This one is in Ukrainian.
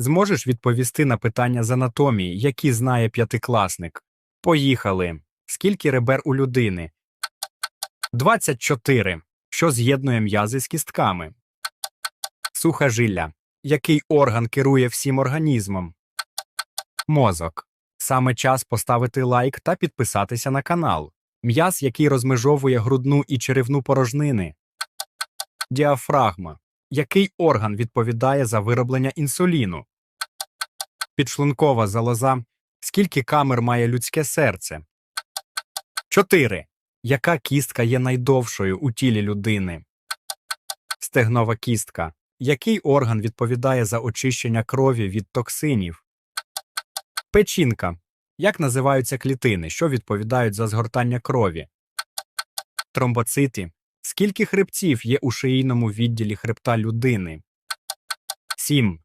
Зможеш відповісти на питання з анатомії, які знає п'ятикласник? Поїхали. Скільки ребер у людини? 24. Що з'єднує м'язи з кістками? Сухожилля. Який орган керує всім організмом? Мозок. Саме час поставити лайк та підписатися на канал. М'яз, який розмежовує грудну і черевну порожнини. Діафрагма. Який орган відповідає за вироблення інсуліну? Підшлункова залоза. Скільки камер має людське серце? 4. Яка кістка є найдовшою у тілі людини? Стегнова кістка. Який орган відповідає за очищення крові від токсинів? Печінка. Як називаються клітини, що відповідають за згортання крові? Тромбоцити. Скільки хребців є у шиїному відділі хребта людини? 7.